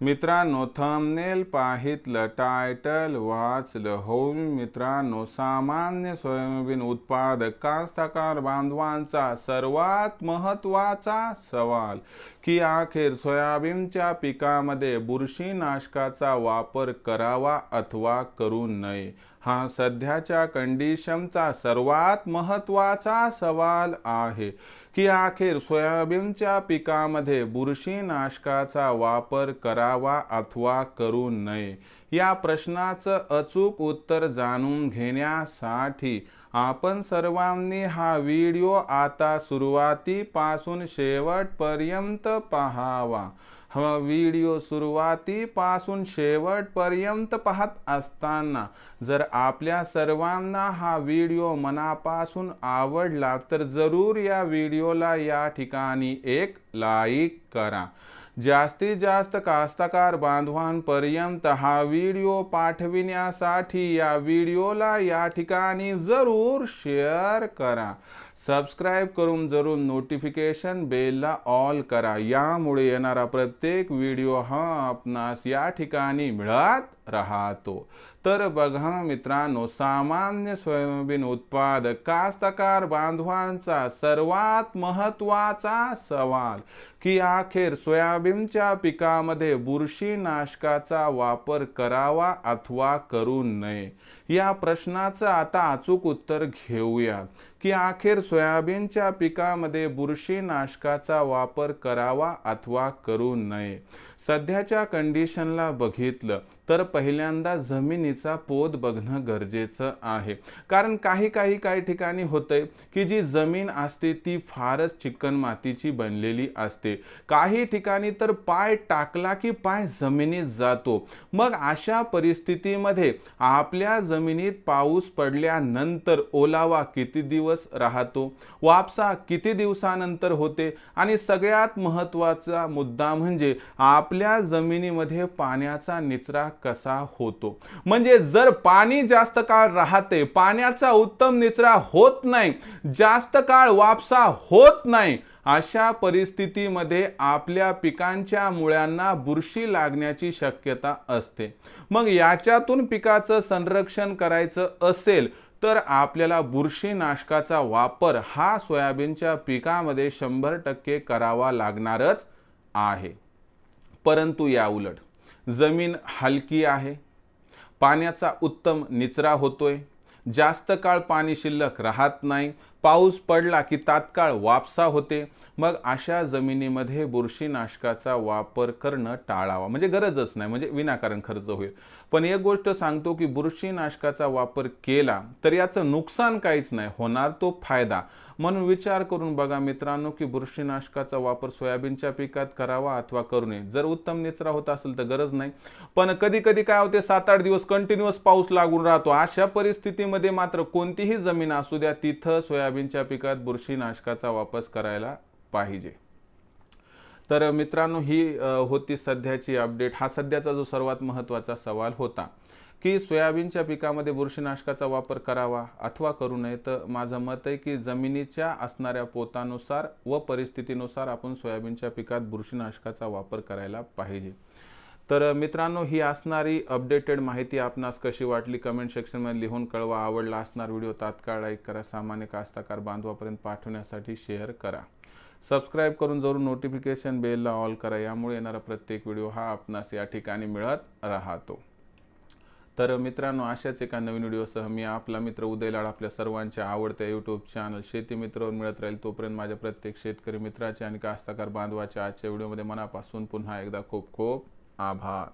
मित्रांनो thumbnail पाहितलं title वाचलं हो मित्रांनो सामान्य सोयाबीन उत्पादक कास्तकार बांधवांचा सर्वात महत्त्वाचा सवाल की अखेर सोयाबीनच्या पिकामध्ये बुरशीनाशकाचा वापर करावा अथवा करू नये? हा सध्याच्या कंडिशनचा सर्वात महत्त्वाचा सवाल आहे की अखेर सोयाबीनच्या पिकामध्ये बुरशीनाशकाचा वापर करावा अथवा करू नये? या प्रश्नाचं अचूक उत्तर जाणून घेण्यासाठी आपण सर्वांनी हा व्हिडिओ आता सुरुवातीपासून शेवटपर्यंत पहावा. हा व्हिडिओ सुरुवातीपासून शेवटपर्यंत पाहत असताना जर आपल्या सर्वांना हा व्हिडिओ मनापासून आवडला तर जरूर या व्हिडिओला या ठिकाणी एक लाईक करा. जास्तीत जास्त कास्तकार बांधवांपर्यंत हा व्हिडिओ पाठविण्यासाठी या व्हिडिओला या ठिकाणी जरूर शेअर करा. सबस्क्राईब करून जरूर नोटिफिकेशन बेलला ऑल करा. यामुळे येणारा प्रत्येक व्हिडिओ हा आपणास या ठिकाणी मिळत राहतो. तर बघा मित्रांनो सामान्य सोयाबीन उत्पादक कास्तकार बांधवांचा सर्वात महत्त्वाचा सवाल की अखेर सोयाबीनच्या पिकामध्ये बुरशीनाशकाचा वापर करावा अथवा करू नये? या प्रश्नाचं आता अचूक उत्तर घेऊया. की अखेर सोयाबीनच्या पिकामध्ये बुरशीनाशकाचा वापर करावा अथवा करू नये. सध्याच्या कंडिशनला बघितलं तर पहिल्यांदा जमिनीचा पोत बघणं गरजेचं आहे. कारण काही काही काही ठिकाणी होतंय की जी जमीन असते ती फारच चिकन मातीची बनलेली असते. काही ठिकाणी तर पाय टाकला की पाय जमिनीत जातो. मग अशा परिस्थितीमध्ये आपल्या जमिनीत पाऊस पडल्यानंतर ओलावा किती दिवस राहतो? वापसा किती दिवसानंतर होते? आणि सगळ्यात महत्त्वाचा मुद्दा म्हणजे आपल्या जमिनीमध्ये पाण्याचा निचरा कसा होतो? म्हणजे जर पाणी जास्त काळ राहते पाण्याचा उत्तम निचरा होत नाही जास्त काळ वापसा होत नाही अशा परिस्थितीमध्ये आपल्या पिकांच्या मुळ्यांना बुरशी लागण्याची शक्यता असते. मग याच्यातून पिकाचं संरक्षण करायचं असेल तर आपल्याला बुरशीनाशकाचा वापर हा सोयाबीनच्या पिकामध्ये शंभर टक्के करावा लागणारच आहे. परंतु या उलट जमीन हलकी आहे. पाण्याचा उत्तम निचरा होतोय. जास्त काळ पाणी शिल्लक राहत नाही. पाऊस पडला की तात्काळ वापसा होते. मग अशा जमिनीमध्ये बुरशीनाशकाचा वापर करणं टाळावा. म्हणजे गरजच नाही म्हणजे विनाकारण खर्च होईल. पण एक गोष्ट सांगतो की बुरशीनाशकाचा वापर केला तर याचं नुकसान काहीच नाही होणार तो फायदा. म्हणून विचार करून बघा मित्रांनो की बुरशीनाशकाचा वापर सोयाबीनच्या पिकात करावा अथवा करू नये. जर उत्तम निचरा होत असेल तर गरज नाही. पण कधी कधी काय होते सात आठ दिवस कंटिन्युअस पाऊस लागून राहतो. अशा परिस्थितीमध्ये मात्र कोणतीही जमीन असू द्या तिथं सोया सोयाबीनच्या पिकात बुरशीनाशकाचा वापर करायला पाहिजे. तर मित्रांनो ही होती सध्याची अपडेट. हा सध्याचा जो सर्वात महत्त्वाचा सवाल होता की सोयाबीनच्या पिकामध्ये बुरशीनाशकाचा वापर करावा अथवा करू नये तर माझं मत आहे की जमिनीच्या असणाऱ्या पोतानुसार व परिस्थितीनुसार आपण सोयाबीनच्या पिकात बुरशीनाशकाचा वापर करायला पाहिजे. तर मित्रांनो ही असणारी अपडेटेड माहिती आपणास कशी वाटली कमेंट सेक्शनमध्ये लिहून कळवा. आवडला असणार व्हिडिओ तात्काळ लाईक करा. सामान्य कास्ताकार बांधवापर्यंत पाठवण्यासाठी शेअर करा. सबस्क्राईब करून जरूर नोटिफिकेशन बेलला ऑल करा. यामुळे येणारा प्रत्येक व्हिडिओ हा आपणास या ठिकाणी मिळत राहतो. तर मित्रांनो अशाच एका नवीन व्हिडिओसह मी आपला मित्र उदय लाड आपल्या सर्वांच्या आवडत्या यूट्यूब चॅनल शेती मित्रवर मिळत राहील तोपर्यंत माझ्या प्रत्येक शेतकरी मित्राचे आणि कास्तकार बांधवाच्या आजच्या व्हिडिओमध्ये मनापासून पुन्हा एकदा खूप खूप Abha.